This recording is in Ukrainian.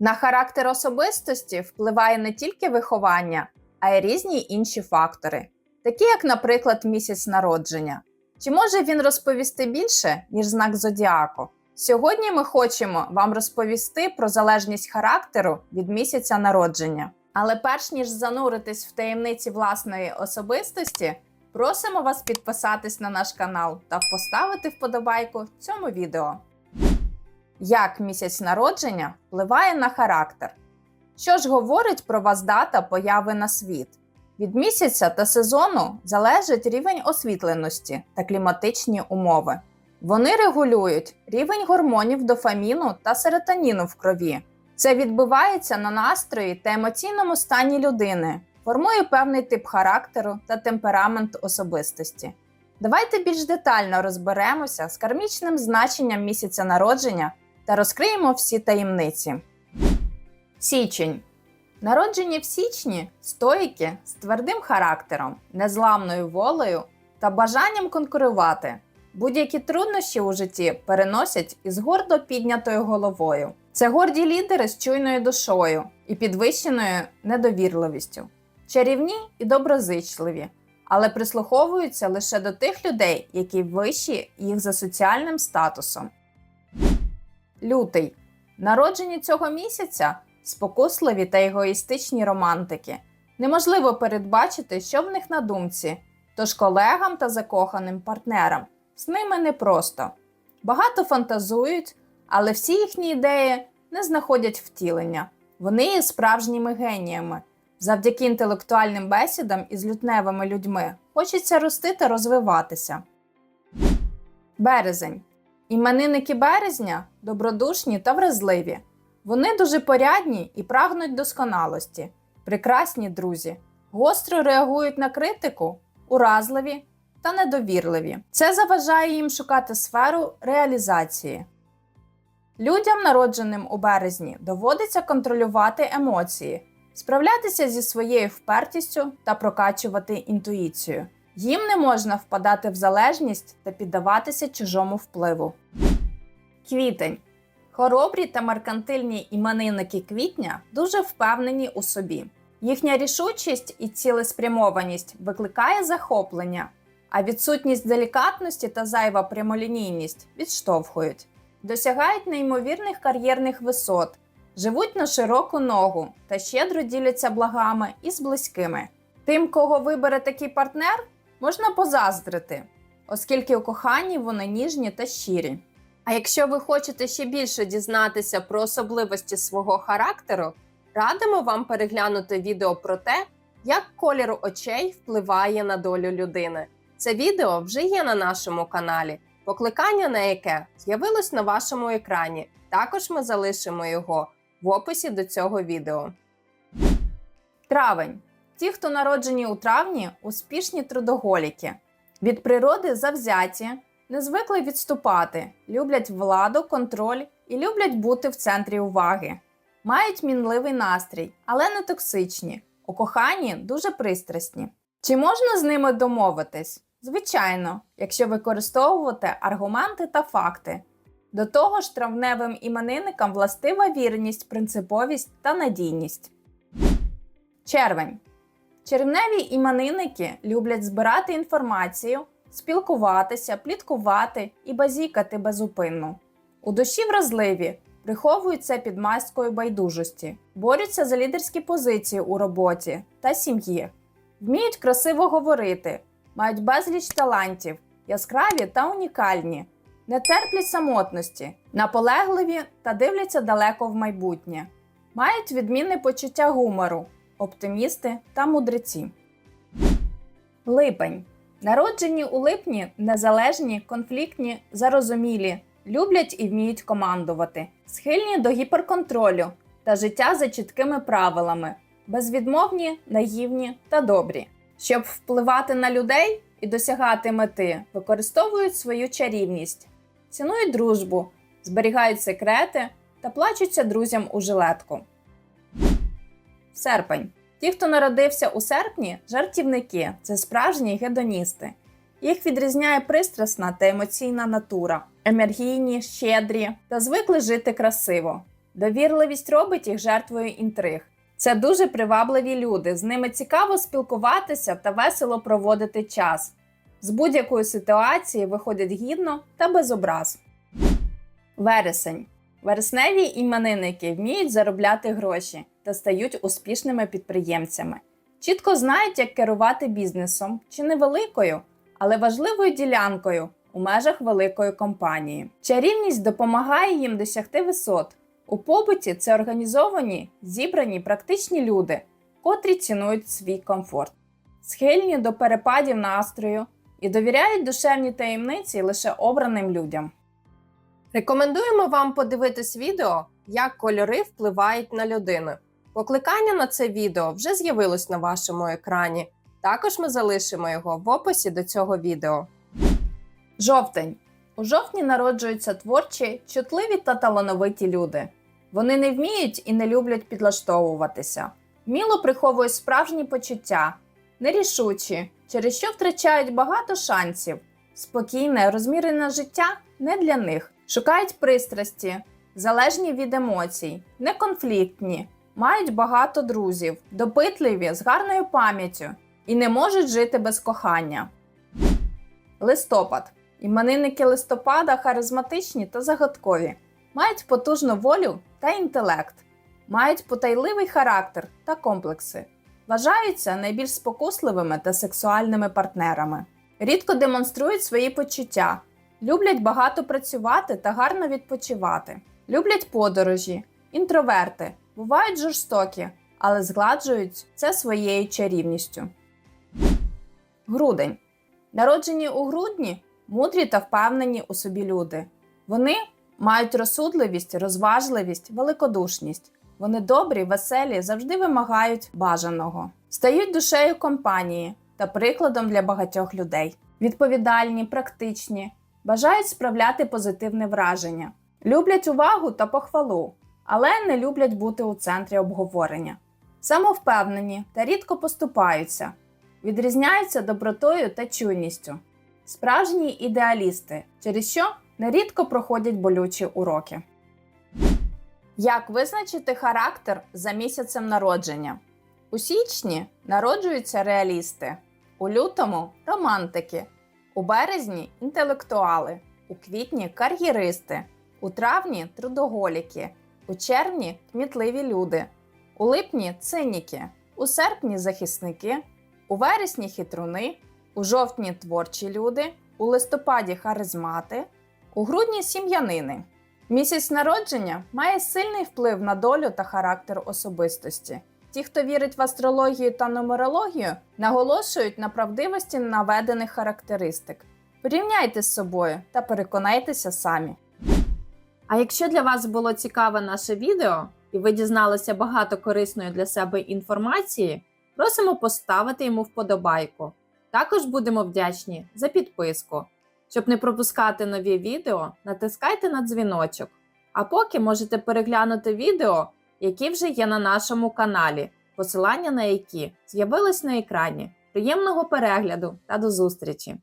На характер особистості впливає не тільки виховання, а й різні інші фактори, такі як, наприклад, місяць народження. Чи може він розповісти більше, ніж знак зодіаку? Сьогодні ми хочемо вам розповісти про залежність характеру від місяця народження. Але перш ніж зануритись в таємниці власної особистості, просимо вас підписатись на наш канал та поставити вподобайку цьому відео. Як місяць народження впливає на характер? Що ж говорить про вас дата появи на світ? Від місяця та сезону залежить рівень освітленості та кліматичні умови. Вони регулюють рівень гормонів дофаміну та серотоніну в крові. Це відбувається на настрої та емоційному стані людини, формує певний тип характеру та темперамент особистості. Давайте більш детально розберемося з кармічним значенням місяця народження та розкриємо всі таємниці. Січень. Народжені в січні стоїки з твердим характером, незламною волею та бажанням конкурувати. Будь-які труднощі у житті переносять із гордо піднятою головою. Це горді лідери з чуйною душою і підвищеною недовірливістю, чарівні і доброзичливі, але прислуховуються лише до тих людей, які вищі їх за соціальним статусом. Лютий. Народжені цього місяця спокусливі та егоїстичні романтики. Неможливо передбачити, що в них на думці, тож колегам та закоханим партнерам з ними непросто. Багато фантазують, але всі їхні ідеї не знаходять втілення. Вони є справжніми геніями. Завдяки інтелектуальним бесідам із лютневими людьми хочеться рости та розвиватися. Березень. Іменинники березня добродушні та вразливі. Вони дуже порядні і прагнуть досконалості, прекрасні друзі, гостро реагують на критику, уразливі та недовірливі. Це заважає їм шукати сферу реалізації. Людям, народженим у березні, доводиться контролювати емоції, справлятися зі своєю впертістю та прокачувати інтуїцію. Їм не можна впадати в залежність та піддаватися чужому впливу. Квітень. Хоробрі та меркантильні іменинники квітня дуже впевнені у собі. Їхня рішучість і цілеспрямованість викликає захоплення, а відсутність делікатності та зайва прямолінійність відштовхують, досягають неймовірних кар'єрних висот, живуть на широку ногу та щедро діляться благами із близькими. Тим, кого вибере такий партнер, можна позаздрити, оскільки у коханні вони ніжні та щирі. А якщо ви хочете ще більше дізнатися про особливості свого характеру, радимо вам переглянути відео про те, як колір очей впливає на долю людини. Це відео вже є на нашому каналі, покликання на яке з'явилось на вашому екрані. Також ми залишимо його в описі до цього відео. Травень. Ті, хто народжені у травні, успішні трудоголіки. Від природи завзяті, не звикли відступати, люблять владу, контроль і люблять бути в центрі уваги. Мають мінливий настрій, але не токсичні. У коханні дуже пристрасні. Чи можна з ними домовитись? Звичайно, якщо використовувати аргументи та факти. До того ж, травневим іменинникам властива вірність, принциповість та надійність. Червень. Червневі іменинники люблять збирати інформацію, спілкуватися, пліткувати і базікати безупинно. У душі вразливі, приховуються під маскою байдужості, борються за лідерські позиції у роботі та сім'ї, вміють красиво говорити, мають безліч талантів, яскраві та унікальні, не терплять самотності, наполегливі та дивляться далеко в майбутнє, мають відмінне почуття гумору, оптимісти та мудреці. Липень. Народжені у липні незалежні, конфліктні, зарозумілі, люблять і вміють командувати, схильні до гіперконтролю та життя за чіткими правилами, безвідмовні, наївні та добрі. Щоб впливати на людей і досягати мети, використовують свою чарівність, цінують дружбу, зберігають секрети та плачуться друзям у жилетку. Серпень. Ті, хто народився у серпні, жартівники це справжні гедоністи. Їх відрізняє пристрасна та емоційна натура, енергійні, щедрі та звикли жити красиво. Довірливість робить їх жертвою інтриг. Це дуже привабливі люди. З ними цікаво спілкуватися та весело проводити час. З будь-якої ситуації виходять гідно та без образ. Вересень. Вересневі іменинники вміють заробляти гроші та стають успішними підприємцями. Чітко знають, як керувати бізнесом чи невеликою, але важливою ділянкою у межах великої компанії. Чарівність допомагає їм досягти висот. У побуті це організовані, зібрані практичні люди, котрі цінують свій комфорт, схильні до перепадів настрою і довіряють душевні таємниці лише обраним людям. Рекомендуємо вам подивитись відео, як кольори впливають на людину. Покликання на це відео вже з'явилось на вашому екрані. Також ми залишимо його в описі до цього відео. Жовтень. У жовтні народжуються творчі, чутливі та талановиті люди. Вони не вміють і не люблять підлаштовуватися. Вміло приховують справжні почуття, нерішучі, через що втрачають багато шансів. Спокійне, розмірене життя не для них. Шукають пристрасті, залежні від емоцій, неконфліктні, мають багато друзів, допитливі з гарною пам'яттю і не можуть жити без кохання. Листопад. Іменинники листопада харизматичні та загадкові, мають потужну волю та інтелект, мають потайливий характер та комплекси, вважаються найбільш спокусливими та сексуальними партнерами, рідко демонструють свої почуття, люблять багато працювати та гарно відпочивати, люблять подорожі, інтроверти, бувають жорстокі, але згладжують це своєю чарівністю. Грудень. Народжені у грудні мудрі та впевнені у собі люди. Вони мають розсудливість, розважливість, великодушність. Вони добрі, веселі, завжди вимагають бажаного, стають душею компанії та прикладом для багатьох людей. Відповідальні, практичні, бажають справляти позитивне враження, люблять увагу та похвалу, але не люблять бути у центрі обговорення. Самовпевнені та рідко поступаються, відрізняються добротою та чуйністю справжні ідеалісти, через що нерідко проходять болючі уроки. Як визначити характер за місяцем народження? У січні народжуються реалісти, у лютому романтики, у березні інтелектуали, у квітні кар'єристи, у травні трудоголіки, у червні кмітливі люди, у липні циніки, у серпні захисники, у вересні хитруни, у жовтні творчі люди, у листопаді харизмати, у грудні сім'янини. Місяць народження має сильний вплив на долю та характер особистості. Ті, хто вірить в астрологію та нумерологію, наголошують на правдивості наведених характеристик. Порівняйте з собою та переконайтеся самі. А якщо для вас було цікаве наше відео і ви дізналися багато корисної для себе інформації, просимо поставити йому вподобайку. Також будемо вдячні за підписку. Щоб не пропускати нові відео, натискайте на дзвіночок. А поки можете переглянути відео, які вже є на нашому каналі, посилання на які з'явились на екрані. Приємного перегляду та до зустрічі!